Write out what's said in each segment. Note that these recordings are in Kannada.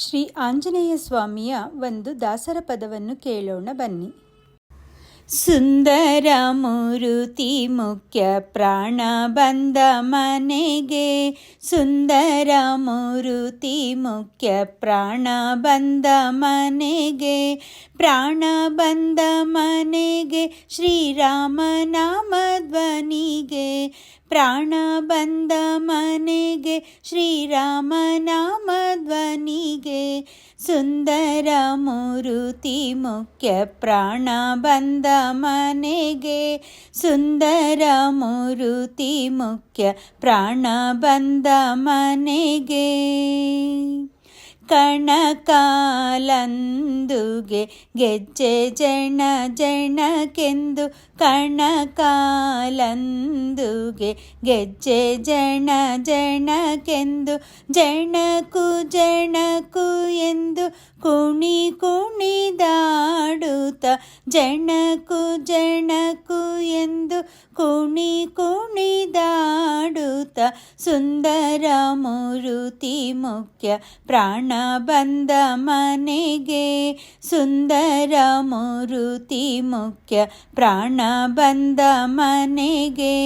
ಶ್ರೀ ಆಂಜನೇಯ ಸ್ವಾಮಿಯ ಒಂದು ದಾಸರ ಪದವನ್ನು ಕೇಳೋಣ ಬನ್ನಿ. ಸುಂದರ ಮುರುತಿ ಮುಖ್ಯ ಪ್ರಾಣ ಬಂದ ಮನೆಗೆ ಸುಂದರ ಮುರುತಿ ಮುಖ್ಯ ಪ್ರಾಣ ಬಂದ ಮನೆಗೆ ಪ್ರಾಣ ಬಂದ ಮನೆಗೆ ಶ್ರೀರಾಮ ನಾಮ ಧ್ವನಿಗೆ ಪ್ರಾಣ ಬಂದ ಮನೆಗೆ, ಶ್ರೀರಾಮ ನಾಮ ಧ್ವನಿಗೆ. ಸುಂದರ ಮೂರುತಿ, ಮುಖ್ಯ ಪ್ರಾಣ ಬಂದ ಮನೆಗೆ. ಸುಂದರ ಮೂರುತಿ, ಮುಖ್ಯ ಪ್ರಾಣ ಬಂದ ಮನೆಗೆ. ಕಣಕಾಲಂದುಗೆ ಗೆಜ್ಜೆ ಜಣ ಜಣಕೆಂದು ಕಣಕಾಲಂದುಗೆ ಗೆಜ್ಜೆ ಜಣ ಜಣಕೆಂದು ಜಣಕು ಜಣಕು ಎಂದು ಕುಣಿ ಕುಣಿದಾಡುತ್ತ ಜಣಕು ಜಣಕು ಎಂದು ಕುಣಿ ಕುಣಿದಾಡುತ್ತ ಸುಂದರ ಮೂರುತಿ ಮುಖ್ಯ ಪ್ರಾಣ ಬಂದ ಮನೆಗೆ ಸುಂದರ ಮುರುತಿ ಮುಖ್ಯ ಪ್ರಾಣ ಬಂದ ಮನೆಗೆ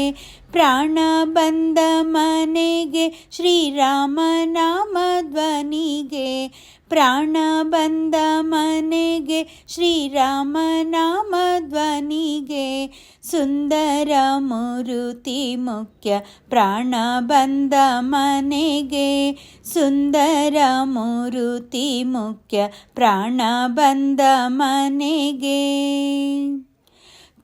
ಪ್ರಾಣ ಬಂದ ಮನೆಗೆ, ಶ್ರೀರಾಮ ನಾಮ ಧ್ವನಿಗೆ. ಪ್ರಾಣ ಬಂದ ಮನೆಗೆ, ಶ್ರೀರಾಮ ನಾಮ ಧ್ವನಿಗೆ. ಸುಂದರ ಮೂರುತಿ ಮುಖ್ಯ ಪ್ರಾಣ ಬಂದ ಮನೆಗೆ. ಸುಂದರ ಮೂರುತಿ ಮುಖ್ಯ ಪ್ರಾಣ ಬಂದ ಮನೆಗೆ.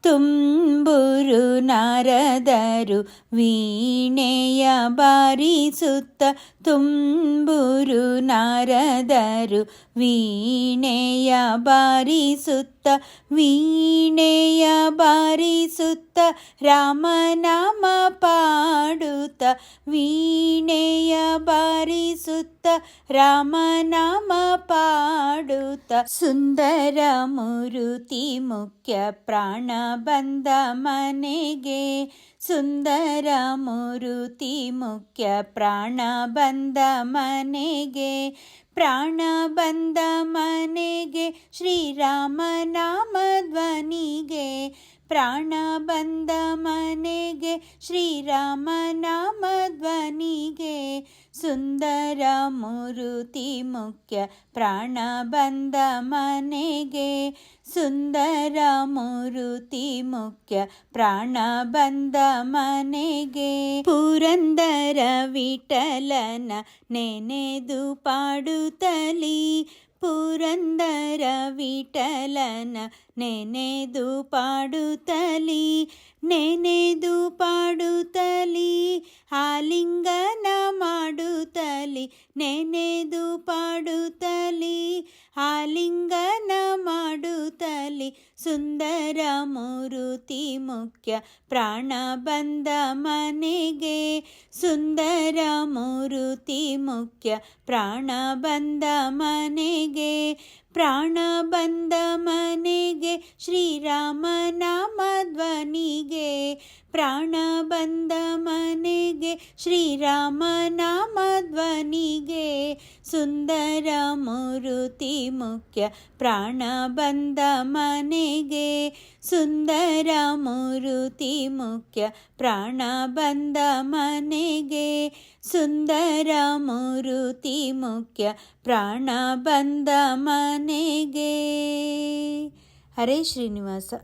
ತುಂಬುರು ನಾರದರು ವೀಣೆಯ ಬಾರಿಸುತ್ತ ತುಂಬುರು ನಾರದರು ವೀಣೆಯ ಬಾರಿಸುತ್ತ ವೀಣೆಯ ಬಾರಿಸುತ್ತ ರಾಮನಾಮ ಪಾಡುತ್ತ ವೀಣೆಯ ಬಾರಿಸುತ್ತ ರಾಮನಾಮ ಪಾಡುತ್ತ ಸುಂದರ ಮೂರುತಿ ಮುಖ್ಯ ಪ್ರಾಣ ಬಂದ ಮನೆಗೆ ಸುಂದರ ಮೂರುತಿ ಮುಖ್ಯ ಪ್ರಾಣ ಬಂದ ಮನೆಗೆ, ಪ್ರಾಣ ಬಂದ ಮನೆಗೆ, ಶ್ರೀರಾಮ ನಾಮ ಧ್ವನಿಗೆ, ಪ್ರಾಣ ಬಂದ ಮನೆಗೆ, ಶ್ರೀರಾಮ ನಾಮ ಧ್ವನಿಗೆ ಸುಂದರ ಮೂರುತಿ ಮುಖ್ಯ ಪ್ರಾಣ ಬಂದ ಮನೆಗೆ ಸುಂದರ ಮೂರುತಿ ಮುಖ್ಯ ಪ್ರಾಣ ಬಂದ ಮನೆಗೆ. ಪುರಂದರ ವಿಠಲನ ನೆನೆದು ಪಾಡುತ್ತಲಿ ಪುರಂದರ ವಿಠಲನ ನೆನೆದು ಪಾಡುತ್ತಲಿ ನೆನೆದು ಪಾಡುತ್ತಲಿ ಆಲಿಂಗನ ಮಾಡುತ್ತಲಿ ನೆನೆದು ಪಾಡುತ್ತಲಿ ಆಲಿಂಗನ ಮಾಡುತ್ತಲಿ ಸುಂದರ ಮೂರುತಿ ಮುಖ್ಯ ಪ್ರಾಣ ಬಂದ ಮನೆಗೆ. ಸುಂದರ ಮೂರುತಿ ಮುಖ್ಯ ಪ್ರಾಣ ಬಂದ ಮನೆಗೆ. ಪ್ರಾಣ ಬಂದ ಮನೆಗೆ ಶ್ರೀರಾಮ ನಾಮ ಧ್ವನಿಗೆ. ಪ್ರಾಣ ಬಂದ ಮನೆಗೆ, ಶ್ರೀರಾಮ ನಾಮ ಧ್ವನಿಗೆ. ಸುಂದರ ಮೂರುತಿ ಮುಖ್ಯ, ಪ್ರಾಣ ಬಂದ ಮನೆಗೆ. ಸುಂದರ ಮೂರುತಿ ಮುಖ್ಯ, ಪ್ರಾಣ ಬಂದ ಮನೆಗೆ. ಸುಂದರ ಮೂರುತಿ ಮುಖ್ಯ, ಪ್ರಾಣ ಬಂದ ಮನೆಗೆ. ಹರೇ ಶ್ರೀನಿವಾಸ.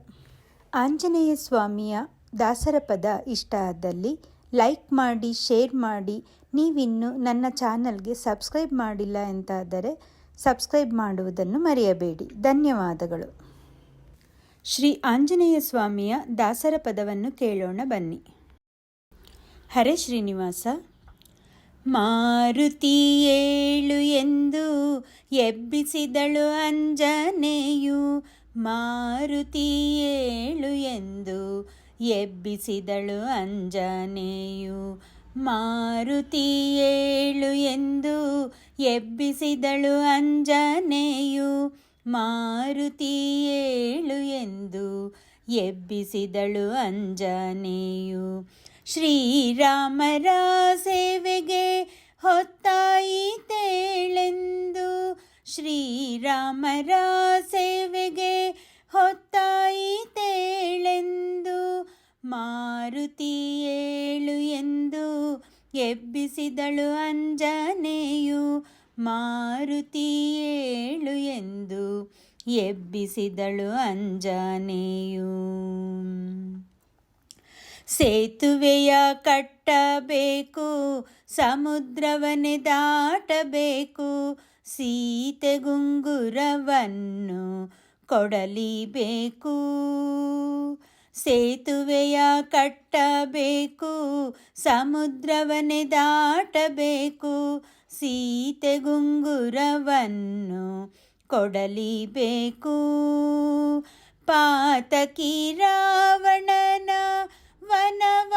ಆಂಜನೇಯ ಸ್ವಾಮಿಯ ದಾಸರ ಪದ ಇಷ್ಟ ಆದಲ್ಲಿ ಲೈಕ್ ಮಾಡಿ, ಶೇರ್ ಮಾಡಿ. ನೀವಿನ್ನು ನನ್ನ ಚಾನಲ್ಗೆ ಸಬ್ಸ್ಕ್ರೈಬ್ ಮಾಡಿಲ್ಲ ಎಂತಾದರೆ ಸಬ್ಸ್ಕ್ರೈಬ್ ಮಾಡುವುದನ್ನು ಮರೆಯಬೇಡಿ. ಧನ್ಯವಾದಗಳು. ಶ್ರೀ ಆಂಜನೇಯ ಸ್ವಾಮಿಯ ದಾಸರ ಪದವನ್ನು ಕೇಳೋಣ ಬನ್ನಿ. ಹರೇ ಶ್ರೀನಿವಾಸ. ಮಾರುತಿ ಏಳು ಎಂದು ಎಬ್ಬಿಸಿದಳು ಅಂಜನೆಯು ಮಾರುತಿ ಏಳು ಎಂದು ಎಬ್ಬಿಸಿದಳು ಅಂಜನೆಯು. ಮಾರುತಿ ಏಳು ಎಂದು ಎಬ್ಬಿಸಿದಳು ಅಂಜನೆಯು. ಮಾರುತಿ ಏಳು ಎಂದು ಎಬ್ಬಿಸಿದಳು ಅಂಜನೆಯು. ಶ್ರೀರಾಮರ ಸೇವೆಗೆ ಹೊತ್ತಾಯಿತೇಳೆಂದು ಶ್ರೀರಾಮರ ಸೇವೆಗೆ ಹೊತ್ತಾಯಿತೇಳೆಂದು, ಮಾರುತಿ ಏಳು ಎಂದು ಎಬ್ಬಿಸಿದಳು ಅಂಜನೆಯು, ಮಾರುತಿ ಏಳು ಎಂದು ಎಬ್ಬಿಸಿದಳು ಅಂಜನೆಯು. ಸೇತುವೆಯ ಕಟ್ಟಬೇಕು, ಸಮುದ್ರವನ್ನೇ ದಾಟಬೇಕು, ಸೀತೆ ಗುಂಗುರವನ್ನು ಕೊಡಲಿಬೇಕು. ಸೇತುವೆಯ ಕಟ್ಟಬೇಕು, ಸಮುದ್ರವನ್ನೇ ದಾಟಬೇಕು, ಸೀತೆ ಗುಂಗುರವನ್ನು ಕೊಡಲಿಬೇಕು. ಪಾತಕಿ ರಾವಣನ ವನವ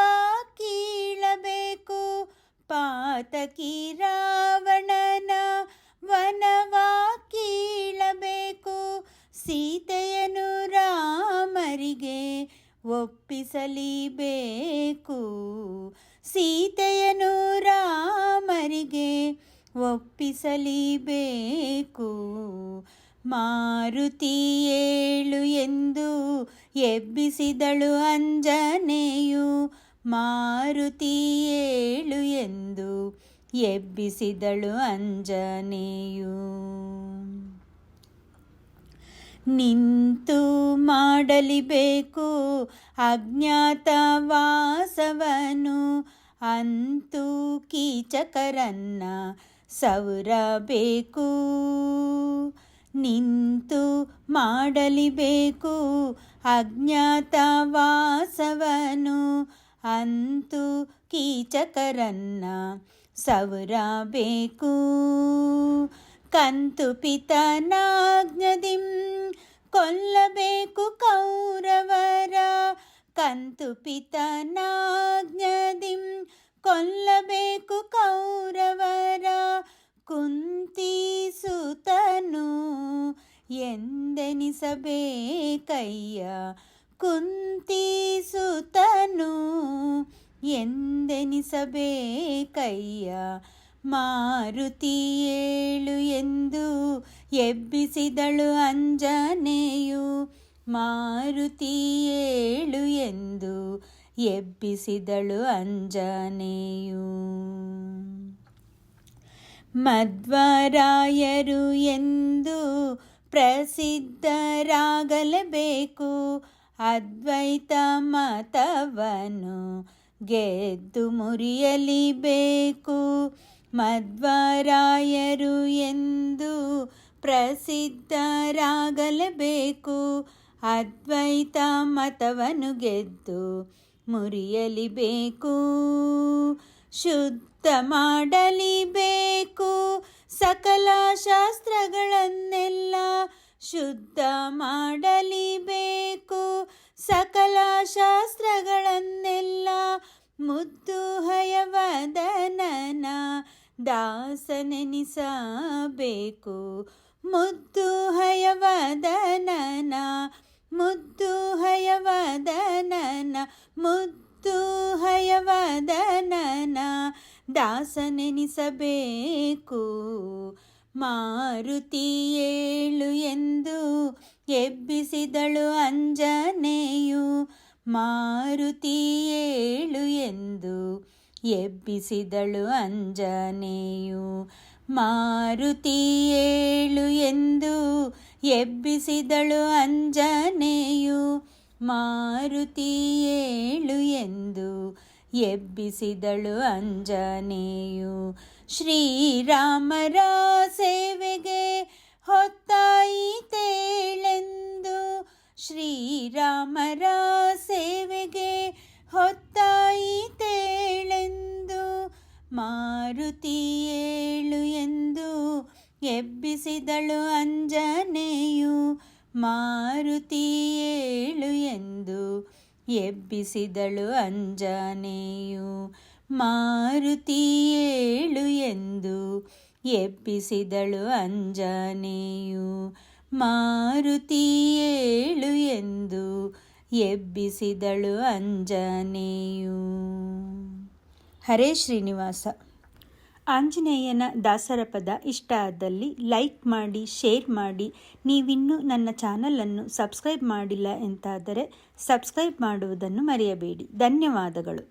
ಕೀಳಬೇಕು, ಪಾತಕಿ ರಾವಣನ ವನವ ಕೀಳಬೇಕು. ಸೀತೆಯನು ರಾಮರಿಗೆ ಒಪ್ಪಿಸಲಿಬೇಕು. ಸೀತೆಯನು ರಾಮರಿಗೆ ಒಪ್ಪಿಸಲಿಬೇಕು. ಮಾರುತಿ ಏಳು ಎಂದು ಎಬ್ಬಿಸಿದಳು ಅಂಜನೆಯು. ಮಾರುತಿ ಏಳು ಎಂದು ಎಬ್ಬಿಸಿದಳು ಅಂಜನೆಯು. ನಿಂತು ಮಾಡಲಿಬೇಕು. ಅಜ್ಞಾತವಾಸವನು ಅಂತೂ ಕೀಚಕರನ್ನ ಸೌರಬೇಕು ನಿಂತು ಮಾಡಲಿಬೇಕು. ಅಜ್ಞಾತವಾಸವನು ಅಂತೂ ಕೀಚಕರನ್ನ ಸೌರಬೇಕು ಕಂತು ಪಿತನಾಜ್ಞದಿಂ ಕೊಲ್ಲಬೇಕು ಕೌರವರ. ಕಂತು ಪಿತನಾಜ್ಞದಿಂ ಕೊಲ್ಲಬೇಕು ಕೌರವರ. ಕುಂತಿಸುತನು ಎಂದೆನಿಸಬೇಕಯ್ಯ. ಕುಂತಿಸುತನು ಎಂದೆನಿಸಬೇಕಯ್ಯ. ಮಾರುತಿ ಏಳು ಎಂದು ಎಬ್ಬಿಸಿದಳು ಅಂಜನೆಯು. ಮಾರುತಿ ಏಳು ಎಂದು ಎಬ್ಬಿಸಿದಳು ಅಂಜನೆಯು. ಮಧ್ವರಾಯರು ಎಂದು ಪ್ರಸಿದ್ಧರಾಗಲೇಬೇಕು. ಅದ್ವೈತ ಮತವನ್ನು ಗೆದ್ದು ಮುರಿಯಲಿಬೇಕು. ಮಧ್ವರಾಯರು ಎಂದು ಪ್ರಸಿದ್ಧರಾಗಲೇಬೇಕು. ಅದ್ವೈತ ಮತವನ್ನು ಗೆದ್ದು ಮುರಿಯಲಿಬೇಕು. ಶುದ್ಧ ಮಾಡಲಿಬೇಕು. ಸಕಲ ಶಾಸ್ತ್ರಗಳನ್ನೆಲ್ಲ ಶುದ್ಧ ಮಾಡಲಿಬೇಕು. ಸಕಲ ದಾಸನೆನಿಸಬೇಕು ಮುದ್ದು ಹಯವದನನ ಮುದ್ದು ಹಯವದನನ ಮುದ್ದು ಹಯವದನನ ದಾಸನೆನಿಸಬೇಕು ಮಾರುತಿ ಏಳು ಎಂದು ಎಬ್ಬಿಸಿದಳು ಅಂಜನೆಯು ಮಾರುತಿ ಏಳು ಎಂದು ಎಬ್ಬಿಸಿದಳು ಅಂಜನೆಯು. ಮಾರುತಿ ಏಳು ಎಂದು ಎಬ್ಬಿಸಿದಳು ಅಂಜನೆಯು. ಮಾರುತಿ ಏಳು ಎಂದು ಎಬ್ಬಿಸಿದಳು ಅಂಜನೆಯು. ಶ್ರೀರಾಮರ ಸೇವೆಗೆ ಹೊತ್ತಾಯಿತೇಳೆಂದು ಶ್ರೀರಾಮರ ಮಾರುತಿ ಏಳು ಎಂದು ಎಬ್ಬಿಸಿದಳು ಅಂಜನೆಯು. ಮಾರುತಿ ಏಳು ಎಂದು ಎಬ್ಬಿಸಿದಳು ಅಂಜನೆಯು. ಮಾರುತಿ ಏಳು ಎಂದು ಎಬ್ಬಿಸಿದಳು ಅಂಜನೆಯು. ಮಾರುತಿ ಏಳು ಎಂದು ಎಬ್ಬಿಸಿದಳು ಅಂಜನೆಯು. ಹರೇ ಶ್ರೀನಿವಾಸ. ಆಂಜನೇಯನ ದಾಸರ ಪದ ಇಷ್ಟ ಆದಲ್ಲಿ ಲೈಕ್ ಮಾಡಿ, ಶೇರ್ ಮಾಡಿ. ನೀವಿನ್ನೂ ನನ್ನ ಚಾನಲನ್ನು ಸಬ್ಸ್ಕ್ರೈಬ್ ಮಾಡಿಲ್ಲ ಎಂತಾದರೆ ಸಬ್ಸ್ಕ್ರೈಬ್ ಮಾಡುವುದನ್ನು ಮರೆಯಬೇಡಿ. ಧನ್ಯವಾದಗಳು.